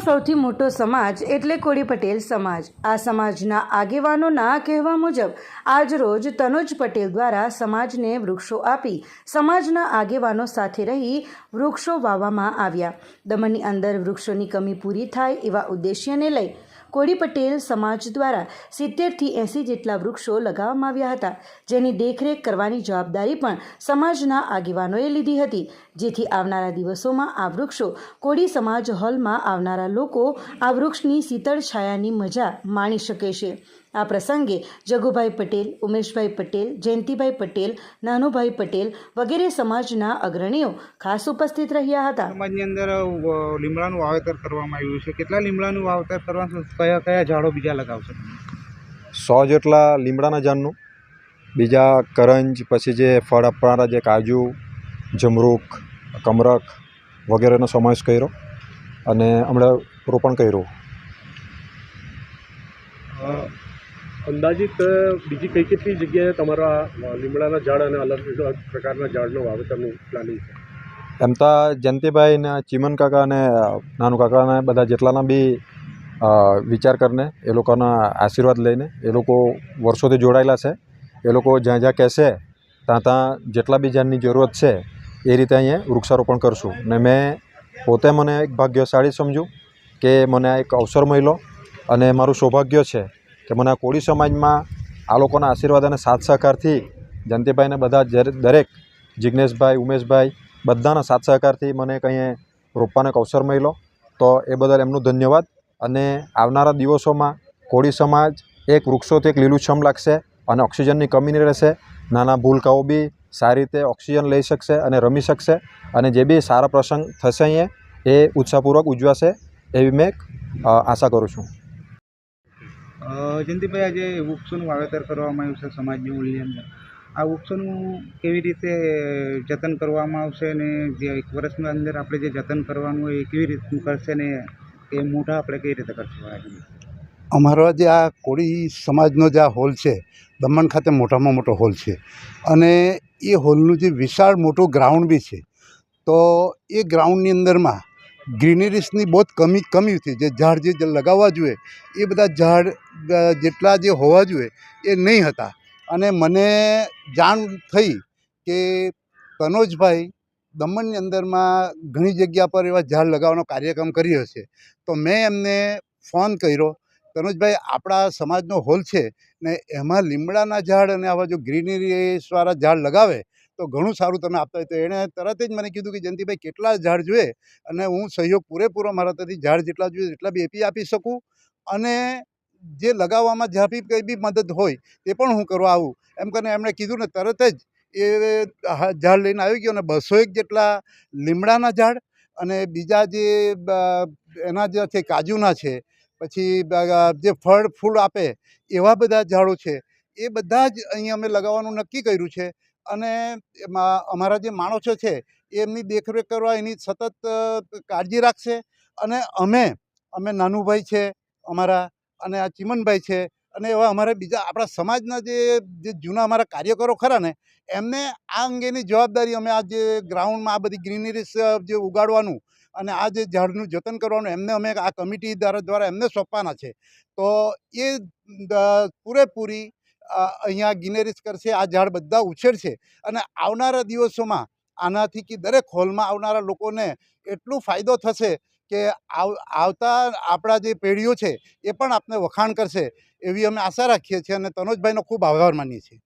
સૌથી મોટો સમાજ એટલે કોળી પટેલ સમાજ. આ સમાજના આગેવાનોના કહેવા મુજબ આજરોજ તનુજ પટેલ દ્વારા સમાજને વૃક્ષો આપી સમાજના આગેવાનો સાથે રહી વૃક્ષો વાવવામાં આવ્યા. દમણની અંદર વૃક્ષોની કમી પૂરી થાય એવા ઉદ્દેશ્યને લઈ કોળી પટેલ સમાજ દ્વારા સિત્તેરથી એંસી જેટલા વૃક્ષો લગાવવામાં આવ્યા હતા. જેની દેખરેખ કરવાની જવાબદારી પણ સમાજના આગેવાનોએ લીધી હતી. જેથી આવનારા દિવસોમાં આ વૃક્ષો કોળી સમાજ હોલમાં આવનારા લોકો આ વૃક્ષની શીતળ છાયાની મજા માણી શકે છે. આ પ્રસંગે જગુભાઈ પટેલ ઉમેશભાઈ પટેલ જયંતિભાઈ પટેલ નાનુભાઈ પટેલ વગેરે સમાજના અગ્રણીઓ ખાસ ઉપસ્થિત રહ્યા હતા. સમાજની અંદર લીમડાનું વાવેતર કરવામાં આવ્યું છે. કેટલા લીમડાનું વાવેતર કરવાનું કયા કયા ઝાડો બીજા લગાવશે? સો જેટલા લીમડાના ઝાડનું. બીજા કરંજ પછી જે ફળ આપવાના જે કાજુ જમરૂક કમરક વગેરેનો સમાવેશ કર્યો અને હમણાં રોપણ કર્યું. અંદાજિત બીજી કઈ કેટલી જગ્યાએ તમારા લીમડાના ઝાડ અને અલગ અલગ પ્રકારના ઝાડનું વાવેતરનું પ્લાનિંગ છે? એમ તો જયંતિભાઈ ચીમન કાકા અને નાનુ કાકાને બધા જેટલાના બી વિચાર કરીને એ લોકોના આશીર્વાદ લઈને એ લોકો વર્ષોથી જોડાયેલા છે. એ લોકો જ્યાં જ્યાં કહેશે, ત્યાં ત્યાં જેટલા બી ઝાડની જરૂરત છે, એ રીતે અહીંયા વૃક્ષારોપણ કરશું. ને મેં પોતે મને એક ભાગ્યશાળી સમજું કે મને આ એક અવસર મળ્યો અને મારું સૌભાગ્ય છે મને કોળી સમાજમાં આ લોકોના આશીર્વાદ અને સાથ સહકારથી જયંતિભાઈને બધા દરેક જિજ્ઞેશભાઈ ઉમેશભાઈ બધાના સાથ સહકારથી મને કંઈ રોપવાનો અવસર મળ્યો. તો એ બદલ એમનું ધન્યવાદ. અને આવનારા દિવસોમાં કોળી સમાજ એક વૃક્ષોથી એક લીલુંછમ લાગશે અને ઓક્સિજનની કમી નહીં રહેશે. નાના ભૂલકાઓ બી સારી રીતે ઓક્સિજન લઈ શકશે અને રમી શકશે. અને જે બી સારા પ્રસંગ થશે અહીંયા એ ઉત્સાહપૂર્વક ઉજવાશે એવી મેં આશા કરું છું. જયંતિભાઈ, આજે વૃક્ષોનું વાવેતર કરવામાં આવ્યું છે સમાજની ઓળની અંદર. આ વૃક્ષોનું કેવી રીતે જતન કરવામાં આવશે ને જે એક વર્ષની અંદર આપણે જે જતન કરવાનું હોય એ કેવી રીતનું કરશે ને એ મોઢા આપણે કઈ રીતે કરશું? અમારો જે આ કોળી સમાજનો જે આ હોલ છે, દમણ ખાતે મોટામાં મોટો હોલ છે. અને એ હોલનું જે વિશાળ મોટું ગ્રાઉન્ડ બી છે. તો એ ગ્રાઉન્ડની અંદરમાં ગ્રીનરીસની બહુ જ કમી કમી હતી જે ઝાડ જે લગાવવા જોઈએ, એ બધા ઝાડ જેટલા જે હોવા જોઈએ એ નહીં હતા. અને મને જાણ થઈ કે તનોજભાઈ દમણની અંદરમાં ઘણી જગ્યા પર એવા ઝાડ લગાવવાનો કાર્યક્રમ કર્યો છે તો મેં એમને ફોન કર્યો, કનોજભાઈ, આપણા સમાજનો હોલ છે ને એમાં લીમડાના ઝાડ અને આવા જો ગ્રીનરીવાળા ઝાડ લગાવે તો ઘણું સારું તમે આપતા હોય. તો એણે તરત જ મને કીધું કે, જયંતિભાઈ, કેટલા ઝાડ જોઈએ? અને હું સહયોગ પૂરેપૂરો મારા તરફથી ઝાડ જેટલા જોઈએ એટલા બી એપી આપી શકું? અને જે લગાવવામાં જ્યાં બી કંઈ બી મદદ હોય, તે પણ હું કરવા આવું. એમ કરીને એમણે કીધું ને તરત જ એ ઝાડ લઈને આવી ગયો અને બસો એક જેટલા લીમડાના ઝાડ અને બીજા જે એના જે છે કાજુના છે, પછી જે ફળ, ફૂલ આપે એવા બધા ઝાડો છે. એ બધા જ અહીં અમે લગાવવાનું નક્કી કર્યું છે અને અમારા જે માણસો છે, એમની દેખરેખ કરવા એની સતત કાળજી રાખશે અને અમે અમે નાનુભાઈ છે અમારા અને આ ચિમનભાઈ છે અને એવા અમારા બીજા આપણા સમાજના જે જે જૂના અમારા કાર્યકરો ખરા ને, એમને આ અંગેની જવાબદારી અમે આ જે ગ્રાઉન્ડમાં આ બધી ગ્રીનરીસ જે ઉગાડવાનું અને આ જે ઝાડનું જતન કરવાનું એમને અમે આ કમિટી દ્વારા દ્વારા એમને સોંપવાના છે. તો એ પૂરેપૂરી અહીંયા ગિનેરીસ કરશે, આ ઝાડ બધા ઉછેરશે અને આવનારા દિવસોમાં આનાથી કે દરેક હોલમાં આવનારા લોકોને એટલું ફાયદો થશે કે આવ, આવતા આપણા જે પેઢીઓ છે એ પણ આપને વખાણ કરશે, એવી અમે આશા રાખીએ છીએ અને તનોજભાઈનો ખૂબ આભાર માનીએ છીએ.